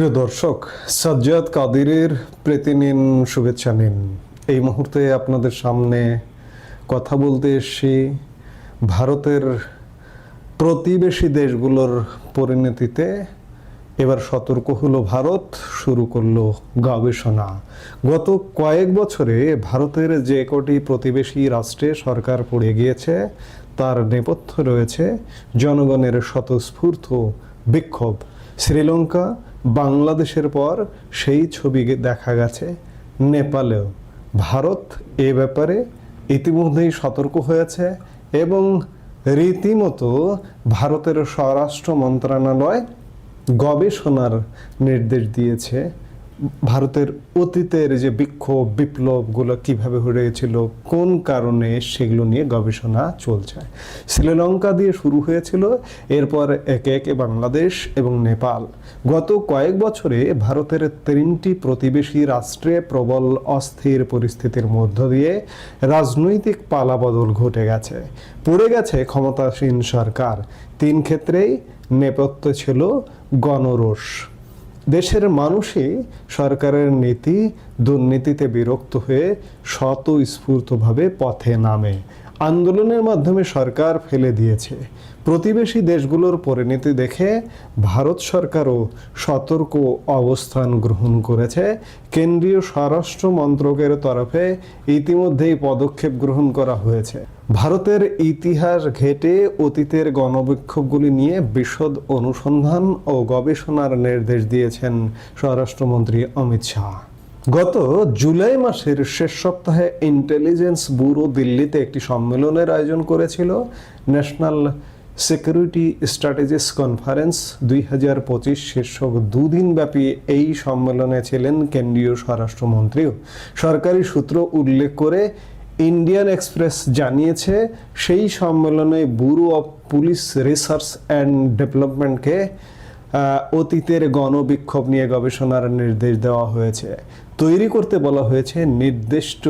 প্রিয় দর্শক, সাজ্জাদ কাদিরের প্রীতি নিন, শুভেচ্ছা নিন। এই মুহূর্তে আপনাদের সামনে কথা বলতে এসেছি ভারতের প্রতিবেশী দেশগুলোর পরিণতিতে। এবার সতর্ক হলো ভারত, শুরু করল গবেষণা। গত কয়েক বছরে ভারতের যে কটি প্রতিবেশী রাষ্ট্রে সরকার পড়ে গিয়েছে, তার নেপথ্য রয়েছে জনগণের স্বতঃস্ফূর্ত বিক্ষোভ। শ্রীলঙ্কা বাংলাদেশের পর সেই ছবি দেখা গেছে নেপালেও। ভারত এ ব্যাপারে ইতিমধ্যেই সতর্ক হয়েছে এবং রীতিমতো ভারতের স্বরাষ্ট্র মন্ত্রণালয় গবেষণার নির্দেশ দিয়েছে। ভারতের অতীতের যে বিক্ষোভ, বিপ্লবগুলো কীভাবে হয়েছিল, কোন কারণে সেগুলো নিয়ে গবেষণা চলছে? শ্রীলঙ্কা দিয়ে শুরু হয়েছিল, এরপর একে একে বাংলাদেশ এবং নেপাল। গত কয়েক বছরে ভারতের তিনটি প্রতিবেশী রাষ্ট্রে প্রবল, অস্থির পরিস্থিতির মধ্য দিয়ে রাজনৈতিক পালাবদল ঘটে গেছে। পড়ে গেছে ক্ষমতাসীন সরকার। তিন ক্ষেত্রেই নেপথ্য ছিল গণরোষ। দেশের মানুষই সরকারের নীতি, দুর্নীতিতে বিরক্ত হয়ে স্বতঃস্ফূর্তভাবে পথে নামে। আন্দোলনের মাধ্যমে সরকার ফেলে দিয়েছে। প্রতিবেশী দেশগুলোর পরিণতি দেখে ভারত সরকারও সতর্ক অবস্থান গ্রহণ করেছে। কেন্দ্রীয় স্বরাষ্ট্র মন্ত্রকের তরফে ইতিমধ্যেই পদক্ষেপ গ্রহণ করা হয়েছে। ভারতের ইতিহাস ঘেটে অতীতের গণবিক্ষোভগুলি নিয়ে বিশদ অনুসন্ধান ও গবেষণার নির্দেশ দিয়েছেন স্বরাষ্ট্রমন্ত্রী অমিত শাহ। গত জুলাই মাসের শেষ সপ্তাহে ইন্টেলিজেন্স ব্যুরো দিল্লিতে একটি সম্মেলনের আয়োজন করেছিল ন্যাশনাল সিকিউরিটি স্ট্র্যাটেজিস কনফারেন্স দুই হাজার পঁচিশ শীর্ষক দুদিন ব্যাপী এই সম্মেলনে ছিলেন কেন্দ্রীয় স্বরাষ্ট্রমন্ত্রীও। সরকারি সূত্র উল্লেখ করে ইন্ডিয়ান এক্সপ্রেস জানিয়েছে, সেই সম্মেলনে bureau of police research and ডেভেলপমেন্টকে অতীতের গণবিক্ষোভ নিয়ে গবেষণার নির্দেশ দেওয়া হয়েছে। তৈরি করতে বলা হয়েছে নির্দিষ্ট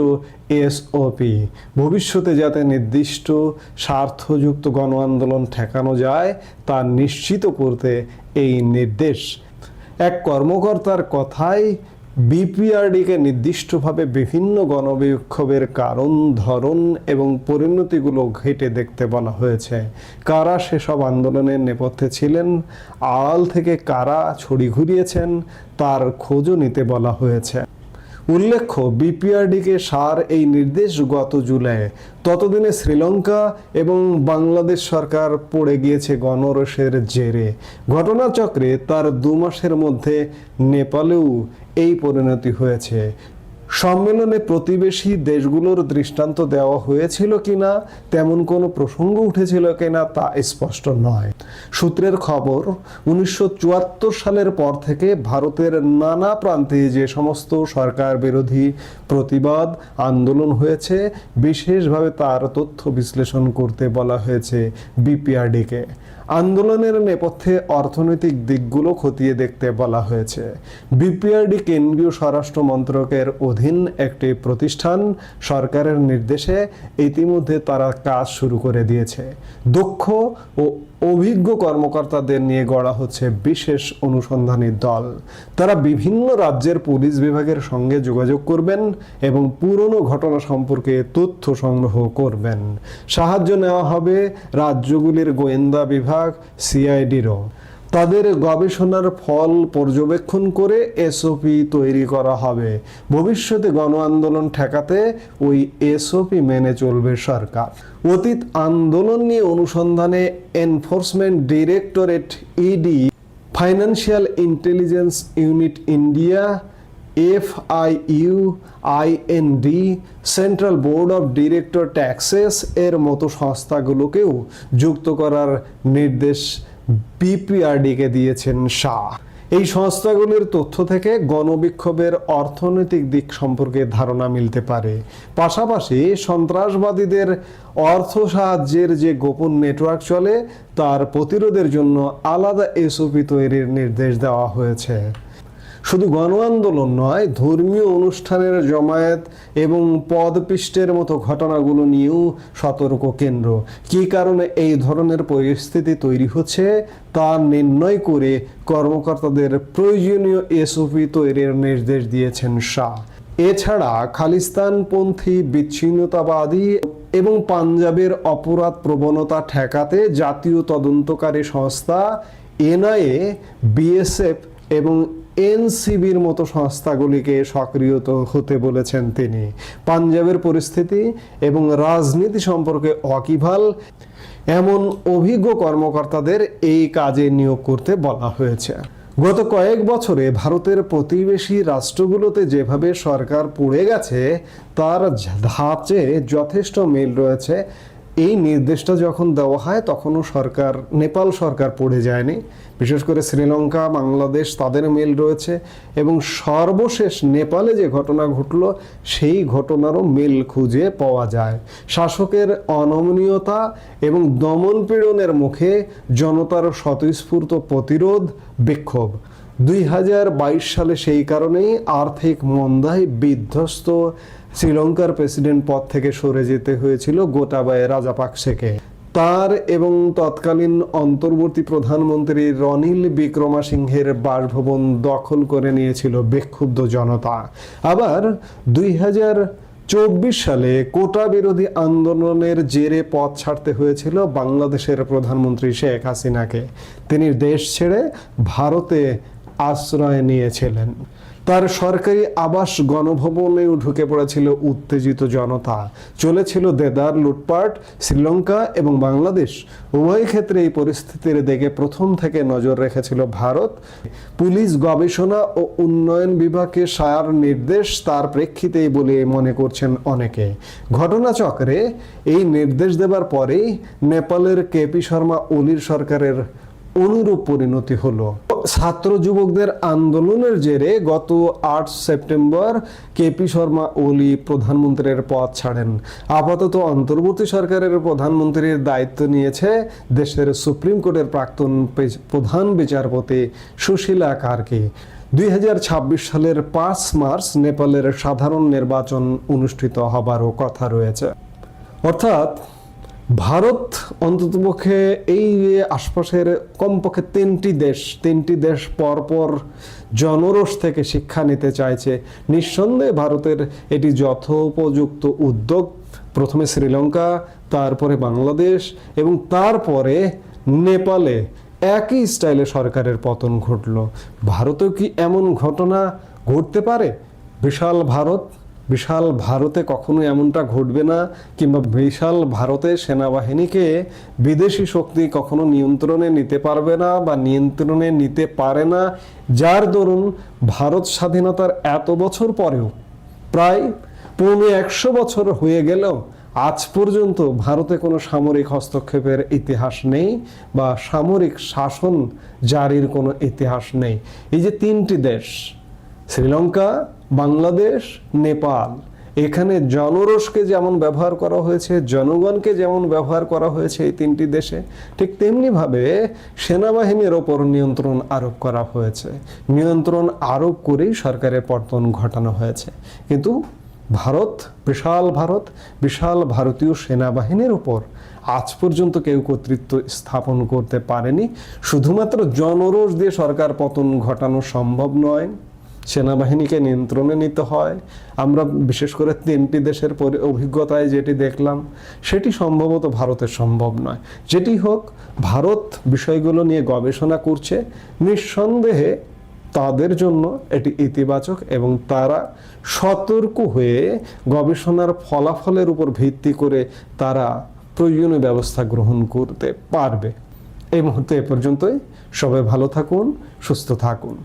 এসওপি ভবিষ্যতে যাতে নির্দিষ্ট স্বার্থযুক্ত গণ আন্দোলন ঠেকানো যায়, তা নিশ্চিত করতে এই নির্দেশ। এক কর্মকর্তার কথায় বিপিআরডিকে নির্দিষ্টভাবে বিভিন্ন গণবিক্ষোভের কারণ, ধরন এবং পরিণতিগুলো ঘেটে দেখতে বলা হয়েছে। কারা সেসব আন্দোলনের নেপথ্যে ছিলেন, আড়াল থেকে কারা ছড়ি ঘুরিয়েছেন, তার খোঁজও নিতে বলা হয়েছে। উল্লেখ্য, বিপিআরডিকে সার এই নির্দেশ গত জুলাই। ততদিনে শ্রীলঙ্কা এবং বাংলাদেশ সরকার পড়ে গিয়েছে গণরসের জেরে। ঘটনাচক্রে তার দু মাসের মধ্যে নেপালেও এই পরিণতি হয়েছে। সম্মেলনে প্রতিবেশী দেশগুলোর দৃষ্টান্ত দেওয়া হয়েছিল কিনা, তেমন কোনো প্রসঙ্গ উঠেছিল কিনা তা স্পষ্ট নয়। সূত্রের খবর, উনিশশো চুয়াত্তর সালের পর থেকে ভারতের নানা প্রান্তে যে সমস্ত সরকার বিরোধী প্রতিবাদ আন্দোলন হয়েছে, বিশেষভাবে তার তথ্য বিশ্লেষণ করতে বলা হয়েছে বিপিআরডিকে। আন্দোলনের নেপথ্যে অর্থনৈতিক দিকগুলো খতিয়ে দেখতে বলা হয়েছে। বিপিআরডি কেন্দ্রীয় স্বরাষ্ট্র মন্ত্রকের অধীন একটি প্রতিষ্ঠান সরকারের নির্দেশে ইতিমধ্যে তারা কাজ শুরু করে দিয়েছে। দক্ষ ও অভিজ্ঞ কর্মকর্তাদের নিয়ে গড়া হচ্ছে বিশেষ অনুসন্ধানী দল। তারা বিভিন্ন রাজ্যের পুলিশ বিভাগের সঙ্গে যোগাযোগ করবেন এবং পুরনো ঘটনা সম্পর্কে তথ্য সংগ্রহ করবেন। সাহায্য নেওয়া হবে রাজ্যগুলির গোয়েন্দা বিভাগ সিআইডিরও তাদের গবেষণার ফল পর্যবেক্ষণ করে এসওপি তৈরি করা হবে। ভবিষ্যতে গণ আন্দোলন ঠেকাতে ওই এসওপি মেনে চলবে সরকার। অতীত আন্দোলন নিয়ে অনুসন্ধানে enforcement directorate ED financial intelligence unit India FIU IND central board of director taxes এর মতো সংস্থাগুলোকেও যুক্ত করার নির্দেশ বিপিআরডিকে দিয়েছেন শাহ। এই সংস্থাগুলির তথ্য থেকে গণবিক্ষোভের অর্থনৈতিক দিক সম্পর্কে ধারণা মিলতে পারে। পাশাপাশি সন্ত্রাসবাদীদের অর্থ সাহায্যের যে গোপন নেটওয়ার্ক চলে, তার প্রতিরোধের জন্য আলাদা এসওপি তৈরির নির্দেশ দেওয়া হয়েছে। শুধু গণ আন্দোলন নয়, ধর্মীয় অনুষ্ঠানের জমায়েত এবং পদপিষ্টের মতো ঘটনাগুলো নিয়েও সতর্ক কেন্দ্র। কী কারণে এই ধরনের পরিস্থিতি তৈরি হচ্ছে, তা নির্ণয় করে কর্মকর্তাদের প্রয়োজনীয় এসওপি তৈরির নির্দেশ দিয়েছেন শাহ। এছাড়া খালিস্তানপন্থী বিচ্ছিন্নতাবাদী এবং পাঞ্জাবের অপরাধ প্রবণতা ঠেকাতে জাতীয় তদন্তকারী সংস্থা এনআইএ, বিএসএফ এবং এনসিবির মতো সংস্থাগুলিকে সক্রিয়ত হতে বলেছেন তিনি। পাঞ্জাবের পরিস্থিতি এবং রাজনীতি সম্পর্কে অকিভাল, এমন অভিজ্ঞ কর্মকর্তাদের এই কাজে নিয়োগ করতে বলা হয়েছে। গত কয়েক বছরে ভারতের প্রতিবেশী রাষ্ট্রগুলোতে যেভাবে সরকার পড়ে গেছে, তার ধাঁচে যথেষ্ট মিল রয়েছে এই নির্দেশটা যখন দেওয়া হয়, তখনও সরকার, নেপাল সরকার পড়ে যায়নি। বিশেষ করে শ্রীলঙ্কা, বাংলাদেশ তাদের মিল রয়েছে এবং সর্বশেষ নেপালে যে ঘটনা ঘটল, সেই ঘটনারও মিল খুঁজে পাওয়া যায়। শাসকের অনমনীয়তা এবং দমন পীড়নের মুখে জনতার স্বতঃস্ফূর্ত প্রতিরোধ বিক্ষোভ। দুই হাজার বাইশ সালে সেই কারণেই আর্থিক মন্দায় বিধ্বস্ত শ্রীলঙ্কার প্রেসিডেন্ট পদ থেকে সরে যেতে হয়েছিল গোটাবায়ে রাজাপাকসেকে তার এবং তৎকালীন অন্তর্বর্তী প্রধানমন্ত্রী রনিল বিক্রমাসিংহের বাসভবন দখল করে নিয়েছিল বিক্ষুব্ধ জনতা। আবার দুই চব্বিশ সালে কোটা বিরোধী আন্দোলনের জেরে পথ ছাড়তে হয়েছিল বাংলাদেশের প্রধানমন্ত্রী শেখ হাসিনাকে। তিনি দেশ ছেড়ে ভারতে আশ্রয় নিয়েছিলেন। তার সরকারি আবাস গণভবনেও ঢুকে পড়েছিল উত্তেজিত জনতা। চলেছিল দেদার লুটপাট, শ্রীলঙ্কা এবং বাংলাদেশ। উভয় ক্ষেত্রে এই পরিস্থিতির দিকে প্রথম থেকে নজর রেখেছিল ভারত। পুলিশ গবেষণা ও উন্নয়ন বিভাগে সার নির্দেশ, তার প্রেক্ষিতেই বলে মনে করছেন অনেকে। ঘটনাচক্রে এই নির্দেশ দেবার পরেই নেপালের কেপি শর্মা ওলির সরকারের অনুরূপ পরিণতি হলো। ছাত্র যুবকদের আন্দোলনের জেরে গত আট সেপ্টেম্বর কেপি শর্মা ওলি প্রধানমন্ত্রীর পদ ছাড়েন। আপাতত অন্তর্বর্তী সরকারের প্রধানমন্ত্রীর দায়িত্ব নিয়েছে দেশের সুপ্রিম কোর্টের প্রাক্তন প্রধান বিচারপতি সুশীলা কার্কে। দুই হাজার ছাব্বিশ সালের পাঁচ মার্চ নেপালের সাধারণ নির্বাচন অনুষ্ঠিত হবারও কথা রয়েছে। অর্থাৎ ভারত অন্ততপক্ষে এই আশপাশের কমপক্ষে তিনটি দেশ তিনটি দেশ পরপর জনরস থেকে শিক্ষা নিতে চাইছে। নিঃসন্দেহে ভারতের এটি যথোপযুক্ত উদ্যোগ। প্রথমে শ্রীলঙ্কা, তারপরে বাংলাদেশ এবং তারপরে নেপালে একই স্টাইলে সরকারের পতন ঘটল। ভারতেও কি এমন ঘটনা ঘটতে পারে? বিশাল ভারত বিশাল ভারতে কখনো এমনটা ঘটবে না কিংবা বিশাল ভারতের সেনাবাহিনীকে বিদেশি শক্তি কখনো নিয়ন্ত্রণে নিতে পারবে না বা নিয়ন্ত্রণে নিতে পারে না। যার দরুন ভারত স্বাধীনতার এত বছর পরেও প্রায় পৌনে একশো বছর হয়ে গেলেও আজ পর্যন্ত ভারতে কোনো সামরিক হস্তক্ষেপের ইতিহাস নেই বা সামরিক শাসন জারির কোনো ইতিহাস নেই। এই যে তিনটি দেশ শ্রীলঙ্কা, বাংলাদেশ, নেপাল। এখানে জনরসকে যেমন ব্যবহার করা হয়েছে, জনগণকে যেমন ব্যবহার করা হয়েছে এই তিনটি দেশে, ঠিক তেমনিভাবে সেনাবাহিনীর ওপর নিয়ন্ত্রণ আরোপ করা হয়েছে। নিয়ন্ত্রণ আরোপ করেই সরকারের পতন ঘটানো হয়েছে। কিন্তু ভারত, বিশাল ভারত, বিশাল ভারতীয় সেনাবাহিনীর উপর আজ পর্যন্ত কেউ কর্তৃত্ব স্থাপন করতে পারেনি। শুধুমাত্র জনরোষ দিয়ে সরকার পতন ঘটানো সম্ভব নয়। সেনাবাহিনীকে নিয়ন্ত্রণে নিতে হয়। আমরা বিশেষ করে তিনটি দেশের অভিজ্ঞতায় যেটি দেখলাম, সেটি সম্ভবত ভারতের সম্ভব নয়। যেটি হোক, ভারত বিষয়গুলো নিয়ে গবেষণা করছে, নিঃসন্দেহে তাদের জন্য এটি ইতিবাচক এবং তারা সতর্ক হয়ে গবেষণার ফলাফলের উপর ভিত্তি করে তারা প্রয়োজনীয় ব্যবস্থা গ্রহণ করতে পারবে। এই মুহূর্তে এ পর্যন্তই। সবাই ভালো থাকুন, সুস্থ থাকুন।